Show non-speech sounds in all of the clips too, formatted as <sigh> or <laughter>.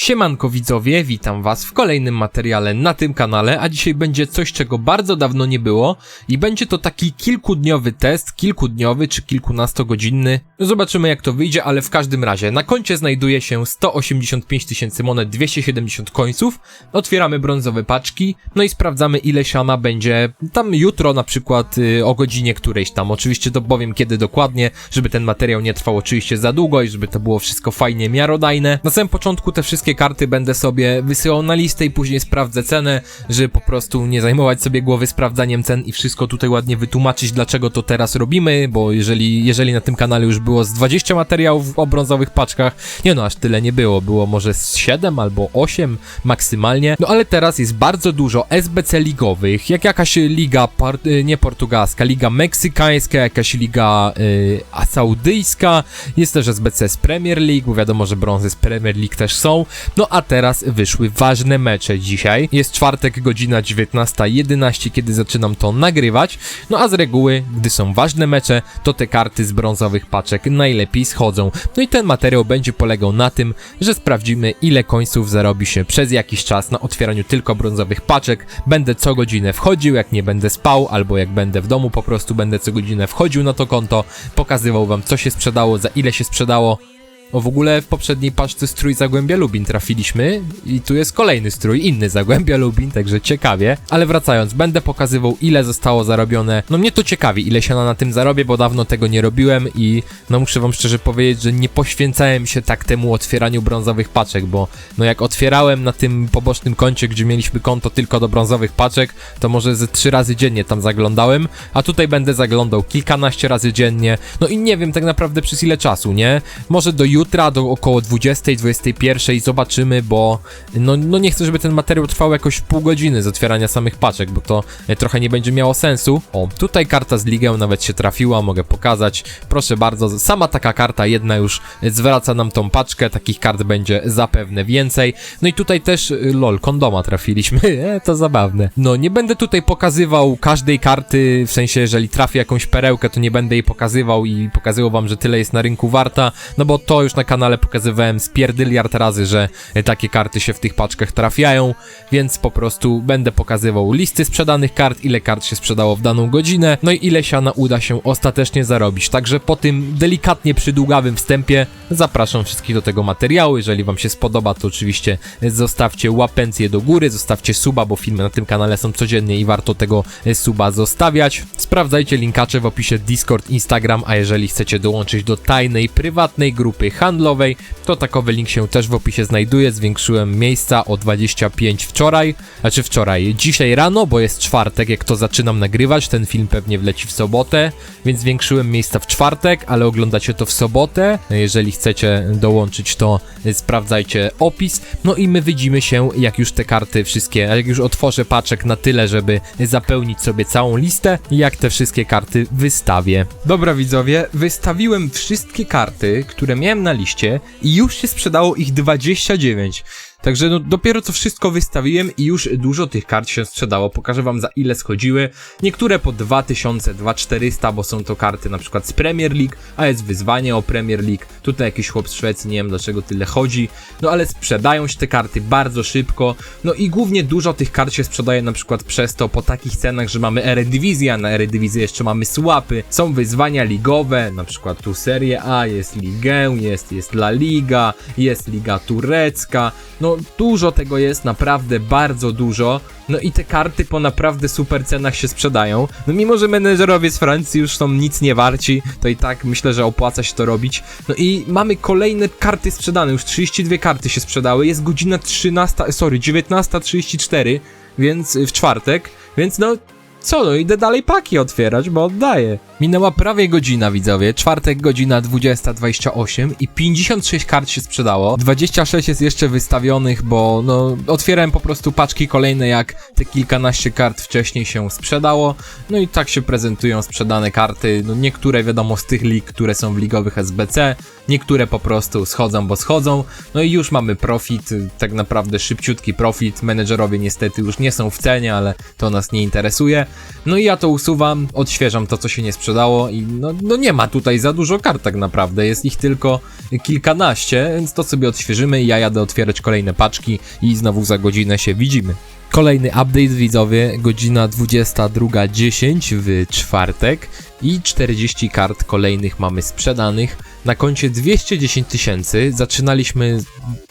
Siemanko widzowie, witam was w kolejnym materiale na tym kanale, a dzisiaj będzie coś, czego bardzo dawno nie było i będzie to taki kilkudniowy test, kilkudniowy czy kilkunastogodzinny. Zobaczymy jak to wyjdzie, ale w każdym razie na koncie znajduje się 185 tysięcy monet, 270 końców, otwieramy brązowe paczki, no i sprawdzamy ile siana będzie tam jutro na przykład y, o godzinie którejś tam, oczywiście to powiem kiedy dokładnie, żeby ten materiał nie trwał oczywiście za długo i żeby to było wszystko fajnie miarodajne. Na samym początku te wszystkie karty będę sobie wysyłał na listę i później sprawdzę cenę, żeby po prostu nie zajmować sobie głowy sprawdzaniem cen i wszystko tutaj ładnie wytłumaczyć, dlaczego to teraz robimy, bo jeżeli, jeżeli na tym kanale już było z 20 materiałów o brązowych paczkach, nie no, aż tyle nie było, było może z 7 albo 8 maksymalnie, no ale teraz jest bardzo dużo SBC ligowych, jak jakaś liga, par, y, nie portugalska, liga meksykańska, jakaś liga y, saudyjska, jest też SBC z Premier League, bo wiadomo, że brązy z Premier League też są, no a teraz wyszły ważne mecze dzisiaj. Jest czwartek, godzina 19.11, kiedy zaczynam to nagrywać. No a z reguły, gdy są ważne mecze, to te karty z brązowych paczek najlepiej schodzą. No i ten materiał będzie polegał na tym, że sprawdzimy ile końców zarobi się przez jakiś czas na otwieraniu tylko brązowych paczek. Będę co godzinę wchodził, jak nie będę spał, albo jak będę w domu, po prostu będę co godzinę wchodził na to konto, pokazywał wam co się sprzedało, za ile się sprzedało. O w ogóle w poprzedniej paczce strój Zagłębia Lubin trafiliśmy i tu jest kolejny strój, inny Zagłębia Lubin, także ciekawie. Ale wracając, będę pokazywał ile zostało zarobione. No mnie to ciekawi, ile się na tym zarobię, bo dawno tego nie robiłem i no muszę wam szczerze powiedzieć, że nie poświęcałem się tak temu otwieraniu brązowych paczek, bo no jak otwierałem na tym pobocznym koncie, gdzie mieliśmy konto tylko do brązowych paczek, to może ze trzy razy dziennie tam zaglądałem, a tutaj będę zaglądał kilkanaście razy dziennie. No i nie wiem tak naprawdę przez ile czasu, nie? Może do jutra do około 20, 21 zobaczymy, bo no, no nie chcę, żeby ten materiał trwał jakoś pół godziny z otwierania samych paczek, bo to e, trochę nie będzie miało sensu. O, tutaj karta z ligę nawet się trafiła, mogę pokazać. Proszę bardzo, sama taka karta jedna już zwraca nam tą paczkę, takich kart będzie zapewne więcej. No i tutaj też, y, lol, kondoma trafiliśmy, <laughs> e, to zabawne. No, nie będę tutaj pokazywał każdej karty, w sensie, jeżeli trafię jakąś perełkę, to nie będę jej pokazywał i pokazywał wam, że tyle jest na rynku warta, no bo to już na kanale pokazywałem spierdyliard razy, że takie karty się w tych paczkach trafiają, więc po prostu będę pokazywał listy sprzedanych kart, ile kart się sprzedało w daną godzinę, no i ile siana uda się ostatecznie zarobić. Także po tym delikatnie przydługawym wstępie zapraszam wszystkich do tego materiału. Jeżeli wam się spodoba, to oczywiście zostawcie łapencję do góry, zostawcie suba, bo filmy na tym kanale są codziennie i warto tego suba zostawiać. Sprawdzajcie linkacze w opisie Discord, Instagram, a jeżeli chcecie dołączyć do tajnej, prywatnej grupy handlowej, to takowy link się też w opisie znajduje. Zwiększyłem miejsca o 25 wczoraj, znaczy wczoraj, dzisiaj rano, bo jest czwartek, jak to zaczynam nagrywać, ten film pewnie wleci w sobotę, więc zwiększyłem miejsca w czwartek, ale oglądacie to w sobotę. Jeżeli chcecie dołączyć, to sprawdzajcie opis. No i my widzimy się, jak już te karty wszystkie, jak już otworzę paczek na tyle, żeby zapełnić sobie całą listę, jak te wszystkie karty wystawię. Dobra widzowie, wystawiłem wszystkie karty, które miałem na liście i już się sprzedało ich 29. Także no, dopiero co wszystko wystawiłem i już dużo tych kart się sprzedało. Pokażę wam za ile schodziły. Niektóre po 2000, 2400, bo są to karty na przykład z Premier League, a jest wyzwanie o Premier League. Tutaj jakiś chłop z Szwecji, nie wiem dlaczego tyle chodzi. No ale sprzedają się te karty bardzo szybko. No i głównie dużo tych kart się sprzedaje na przykład przez to po takich cenach, że mamy Eredivisie, a na Eredivisie jeszcze mamy słapy. Są wyzwania ligowe, na przykład tu Serie A, jest Ligę, jest, jest La Liga, jest Liga Turecka. No dużo tego jest, naprawdę bardzo dużo. No i te karty po naprawdę super cenach się sprzedają. No mimo, że menedżerowie z Francji już są nic nie warci, to i tak myślę, że opłaca się to robić. No i mamy kolejne karty sprzedane, już 32 karty się sprzedały, jest godzina 13, sorry, 19.34, więc w czwartek, więc no co no, idę dalej paki otwierać, bo oddaję. Minęła prawie godzina, widzowie. Czwartek, godzina 20.28 i 56 kart się sprzedało. 26 jest jeszcze wystawionych, bo no, otwierałem po prostu paczki kolejne, jak te kilkanaście kart wcześniej się sprzedało. No i tak się prezentują sprzedane karty. No niektóre wiadomo z tych lig, które są w ligowych SBC. Niektóre po prostu schodzą, bo schodzą, no i już mamy profit, tak naprawdę szybciutki profit, menedżerowie niestety już nie są w cenie, ale to nas nie interesuje, no i ja to usuwam, odświeżam to, co się nie sprzedało i no, no nie ma tutaj za dużo kart tak naprawdę, jest ich tylko kilkanaście, więc to sobie odświeżymy i ja jadę otwierać kolejne paczki i znowu za godzinę się widzimy. Kolejny update widzowie, godzina 22.10 w czwartek i 40 kart kolejnych mamy sprzedanych. Na koncie 210 tysięcy, zaczynaliśmy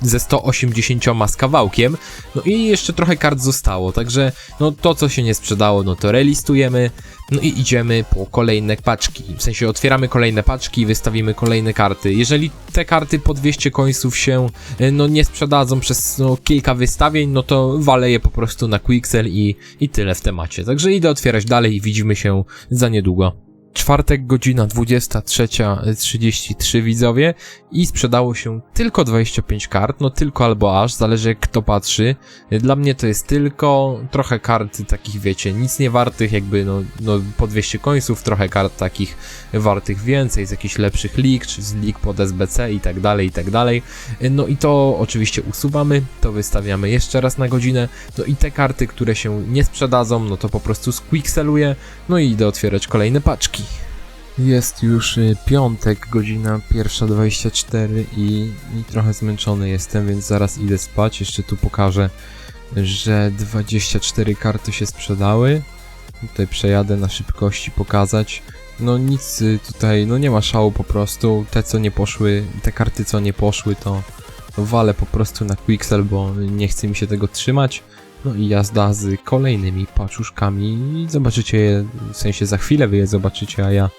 ze 180 z kawałkiem, no i jeszcze trochę kart zostało, także no to co się nie sprzedało, no to relistujemy, no i idziemy po kolejne paczki. W sensie otwieramy kolejne paczki i wystawimy kolejne karty. Jeżeli te karty po 200 końców się e, no nie sprzedadzą przez no, kilka wystawień, no to walę je po prostu na Quixel i, i tyle w temacie. Także idę otwierać dalej i widzimy się za niedługo. Czwartek, godzina 23.33 widzowie i sprzedało się tylko 25 kart, no tylko albo aż, zależy kto patrzy. Dla mnie to jest tylko trochę kart takich, wiecie, nic nie wartych, jakby no, no po 200 końców, trochę kart takich wartych więcej, z jakichś lepszych lig, czy z lig pod SBC i tak dalej, i tak dalej. No i to oczywiście usuwamy, to wystawiamy jeszcze raz na godzinę, no i te karty, które się nie sprzedadzą, no to po prostu squixeluję, no i idę otwierać kolejne paczki. Jest już y, piątek, godzina pierwsza 24 i, i trochę zmęczony jestem, więc zaraz idę spać. Jeszcze tu pokażę, że 24 karty się sprzedały. Tutaj przejadę na szybkości pokazać. No nic y, tutaj, no nie ma szału po prostu. Te co nie poszły, te karty co nie poszły to walę po prostu na Quixel, bo nie chce mi się tego trzymać. No i jazda z kolejnymi paczuszkami zobaczycie je, w sensie za chwilę wy je zobaczycie, a ja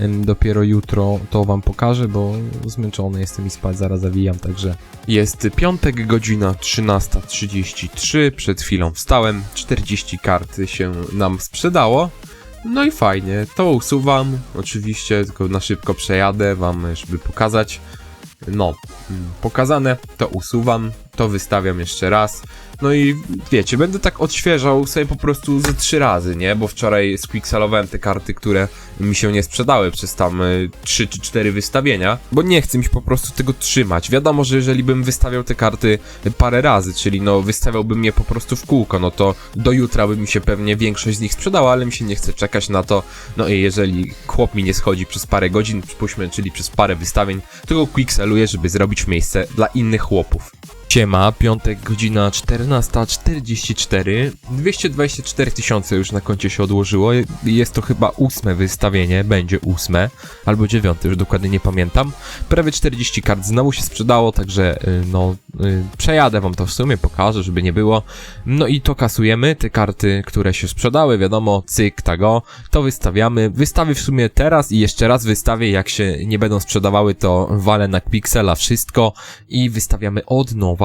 dopiero jutro to wam pokażę, bo zmęczony jestem i spać zaraz zawijam, także... Jest piątek, godzina 13.33, przed chwilą wstałem, 40 karty się nam sprzedało. No i fajnie, to usuwam, oczywiście, tylko na szybko przejadę wam, żeby pokazać. No, mm, pokazane, to usuwam, to wystawiam jeszcze raz. No i wiecie, będę tak odświeżał sobie po prostu ze trzy razy, nie? Bo wczoraj squixelowałem te karty, które mi się nie sprzedały przez tam y, trzy czy cztery wystawienia, bo nie chcę mi się po prostu tego trzymać. Wiadomo, że jeżeli bym wystawiał te karty parę razy, czyli no wystawiałbym je po prostu w kółko, no to do jutra by mi się pewnie większość z nich sprzedała, ale mi się nie chce czekać na to. No i jeżeli chłop mi nie schodzi przez parę godzin, przypuśćmy, czyli przez parę wystawień, to go żeby zrobić miejsce dla innych chłopów. Siema, piątek, godzina 14.44. 224 tysiące już na koncie się odłożyło. Jest to chyba ósme wystawienie, będzie ósme, albo dziewiąte, już dokładnie nie pamiętam. Prawie 40 kart znowu się sprzedało, także y, no, y, przejadę wam to w sumie, pokażę, żeby nie było. No i to kasujemy, te karty, które się sprzedały, wiadomo, cyk, tago, to wystawiamy. Wystawię w sumie teraz i jeszcze raz wystawię, jak się nie będą sprzedawały, to walę na Pixela wszystko i wystawiamy od nowa.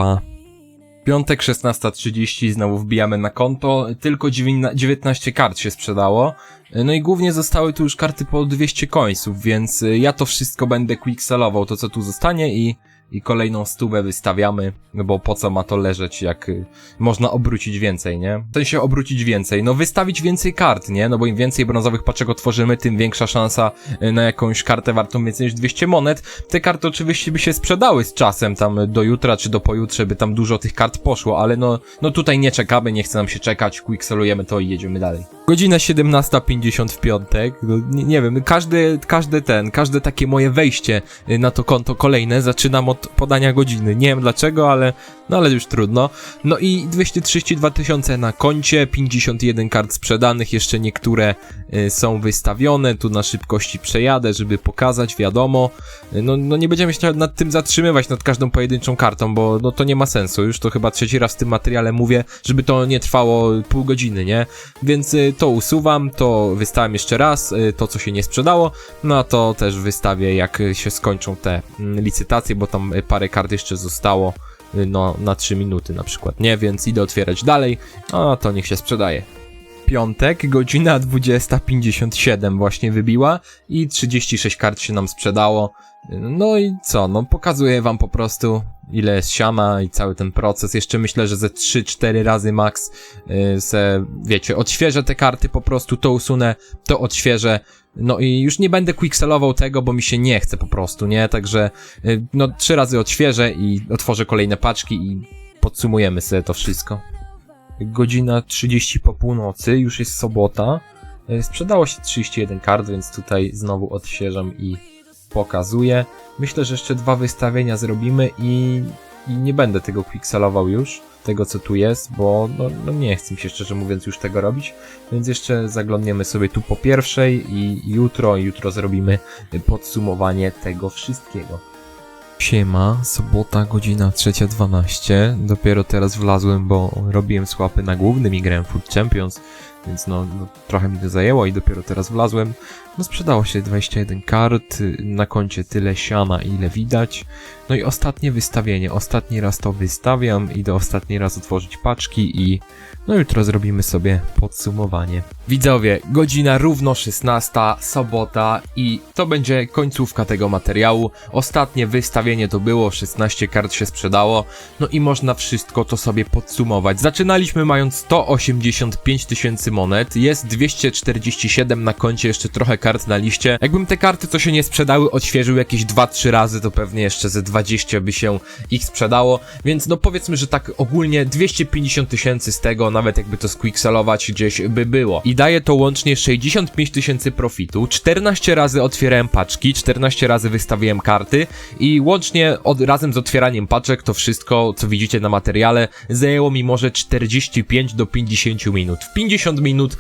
Piątek 16.30 znowu wbijamy na konto, tylko dziewiętna- 19 kart się sprzedało. No i głównie zostały tu już karty po 200 końców, więc ja to wszystko będę quickselował, to co tu zostanie i, i kolejną stówę wystawiamy, no bo po co ma to leżeć, jak y, można obrócić więcej, nie? W sensie obrócić więcej, no wystawić więcej kart, nie? No bo im więcej brązowych paczek otworzymy, tym większa szansa y, na jakąś kartę wartą więcej niż 200 monet. Te karty oczywiście by się sprzedały z czasem, tam y, do jutra czy do pojutrze by tam dużo tych kart poszło, ale no, no tutaj nie czekamy, nie chce nam się czekać, quickselujemy to i jedziemy dalej. Godzina 17.50 w piątek, no, nie, nie wiem, każdy, każdy ten, każde takie moje wejście na to konto kolejne zaczynam od podania godziny. Nie wiem dlaczego, ale, no ale już trudno. No i 232 tysiące na koncie, 51 kart sprzedanych, jeszcze niektóre y, są wystawione, tu na szybkości przejadę, żeby pokazać, wiadomo. Y, No, no nie będziemy się nad tym zatrzymywać, nad każdą pojedynczą kartą, bo no to nie ma sensu. Już to chyba trzeci raz w tym materiale mówię, żeby to nie trwało pół godziny, nie? Więc y, to usuwam, to wystawiam jeszcze raz, to co się nie sprzedało, no a to też wystawię jak się skończą te mm, licytacje, bo tam y, parę kart jeszcze zostało, y, no na 3 minuty na przykład, nie? Więc idę otwierać dalej, a to niech się sprzedaje piątek, godzina 20.57 właśnie wybiła i 36 kart się nam sprzedało. No i co, no pokazuję wam po prostu ile jest siana i cały ten proces. Jeszcze myślę, że ze 3-4 razy max yy, se, wiecie, odświeżę te karty po prostu, to usunę, to odświeżę. No i już nie będę quickselował tego, bo mi się nie chce po prostu, nie? Także yy, no trzy razy odświeżę i otworzę kolejne paczki i podsumujemy sobie to wszystko. Godzina 30 po północy, już jest sobota. Yy, Sprzedało się 31 kart, więc tutaj znowu odświeżam i pokazuję. Myślę, że jeszcze dwa wystawienia zrobimy i, i nie będę tego quickselował już, tego co tu jest, bo no, no nie chcę mi się szczerze mówiąc już tego robić, więc jeszcze zaglądniemy sobie tu po pierwszej i jutro, jutro zrobimy podsumowanie tego wszystkiego. Siema, sobota, godzina 3.12. Dopiero teraz wlazłem, bo robiłem słapy na głównym i grałem Food Champions, więc no, no trochę mi to zajęło i dopiero teraz wlazłem. No sprzedało się 21 kart, na koncie tyle siana, ile widać. No i ostatnie wystawienie, ostatni raz to wystawiam, idę ostatni raz otworzyć paczki i no jutro zrobimy sobie podsumowanie. Widzowie, godzina równo 16, sobota i to będzie końcówka tego materiału. Ostatnie wystawienie to było, 16 kart się sprzedało, no i można wszystko to sobie podsumować. Zaczynaliśmy mając 185 tysięcy monet, jest 247 na koncie, jeszcze trochę kart na liście. Jakbym te karty, co się nie sprzedały, odświeżył jakieś 2-3 razy, to pewnie jeszcze ze 20 by się ich sprzedało, więc no powiedzmy, że tak ogólnie 250 tysięcy z tego, nawet jakby to squickselować gdzieś by było. I daje to łącznie 65 tysięcy profitu, 14 razy otwierałem paczki, 14 razy wystawiłem karty i łącznie od, razem z otwieraniem paczek to wszystko, co widzicie na materiale, zajęło mi może 45 do 50 minut. W 50 minut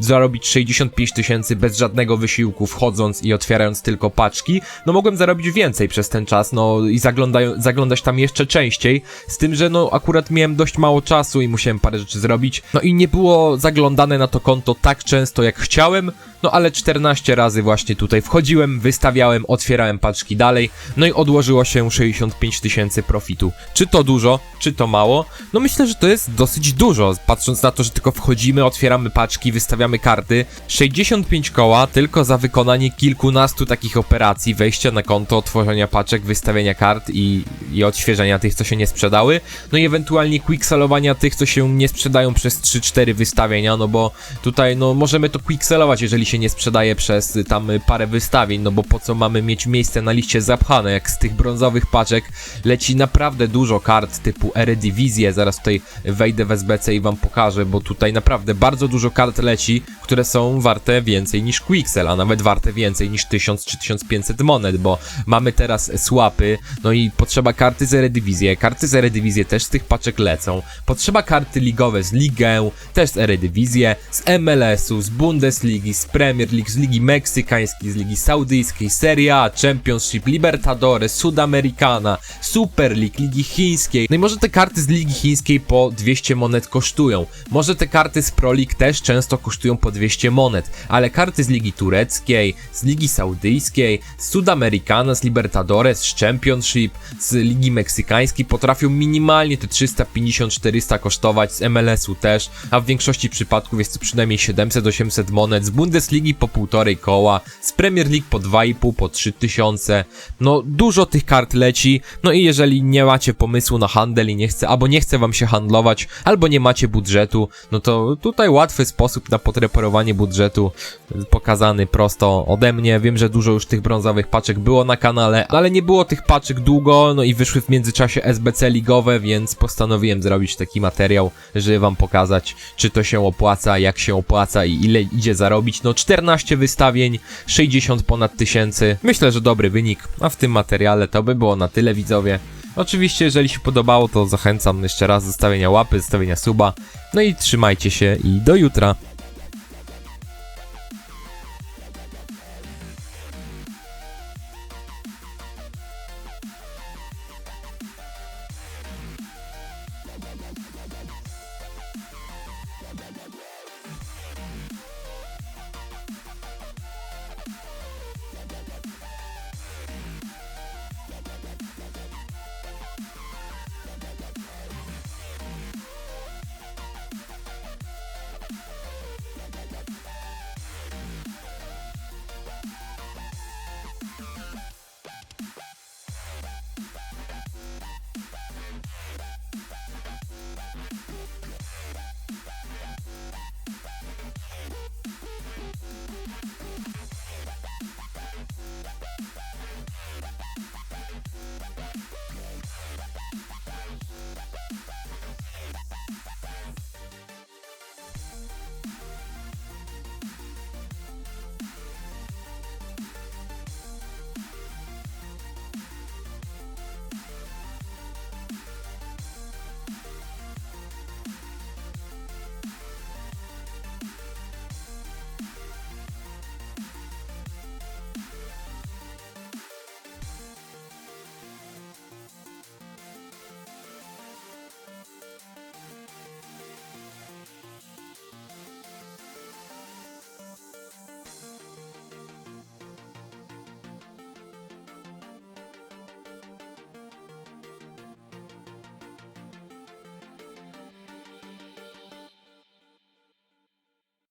zarobić 65 tysięcy bez żadnego wysiłku, wchodząc i otwierając tylko paczki, no mogłem zarobić więcej przez ten czas, no i zaglądają, zaglądać tam jeszcze częściej, z tym, że no akurat miałem dość mało czasu i musiałem parę rzeczy zrobić, no i nie było zaglądane na to konto tak często jak chciałem, no ale 14 razy właśnie tutaj wchodziłem, wystawiałem, otwierałem paczki dalej, no i odłożyło się 65 tysięcy profitu. Czy to dużo, czy to mało? No myślę, że to jest dosyć dużo, patrząc na to, że tylko wchodzimy, otwieramy paczki, wystawiamy karty. 65 koła tylko za wykonanie kilkunastu takich operacji, wejścia na konto, otworzenia paczek, wystawienia kart i, i odświeżenia tych, co się nie sprzedały, no i ewentualnie quickselowania tych, co się nie sprzedają przez 3-4 wystawienia, no bo tutaj no możemy to quickselować, jeżeli się nie sprzedaje przez y, tam y, parę wystawień, no bo po co mamy mieć miejsce na liście zapchane, jak z tych brązowych paczek leci naprawdę dużo kart typu Eredivisie, zaraz tutaj wejdę w SBC i wam pokażę, bo tutaj naprawdę bardzo dużo kart leci, które są warte więcej niż Quixel, a nawet warte więcej niż 1000 czy 1500 monet, bo mamy teraz słapy, no i potrzeba karty z Eredivisie, karty z Eredivisie też z tych paczek lecą, potrzeba karty ligowe z Ligę, też z Eredivisie, z MLS-u, z Bundesligi, z Premier League, z Ligi Meksykańskiej, z Ligi Saudyjskiej, Serie A, Championship, Libertadores, Sudamericana, Super League, Ligi Chińskiej. No i może te karty z Ligi Chińskiej po 200 monet kosztują. Może te karty z Pro League też często kosztują po 200 monet, ale karty z Ligi Tureckiej, z Ligi Saudyjskiej, z Sudamericana, z Libertadores, z Championship, z Ligi Meksykańskiej potrafią minimalnie te 350-400 kosztować, z MLS-u też, a w większości przypadków jest to przynajmniej 700-800 monet, z Bundesligi po półtorej koła, z Premier League po 2,5, po 3000. No dużo tych kart leci, no i jeżeli nie macie pomysłu na handel i nie chce, albo nie chce wam się handlować, albo nie macie budżetu, no to tutaj łatwy sposób na podreperowanie budżetu pokazany prosto ode mnie. Wiem, że dużo już tych brązowych paczek było na kanale, ale nie było tych paczek długo, no i wyszły w międzyczasie SBC ligowe, więc postanowiłem zrobić taki materiał, żeby wam pokazać, czy to się opłaca, jak się opłaca i ile idzie zarobić. No 14 wystawień, 60 ponad tysięcy. Myślę, że dobry wynik, a w tym materiale to by było na tyle widzowie. Oczywiście, jeżeli się podobało, to zachęcam jeszcze raz do zostawienia łapy, zostawienia suba. No i trzymajcie się i do jutra.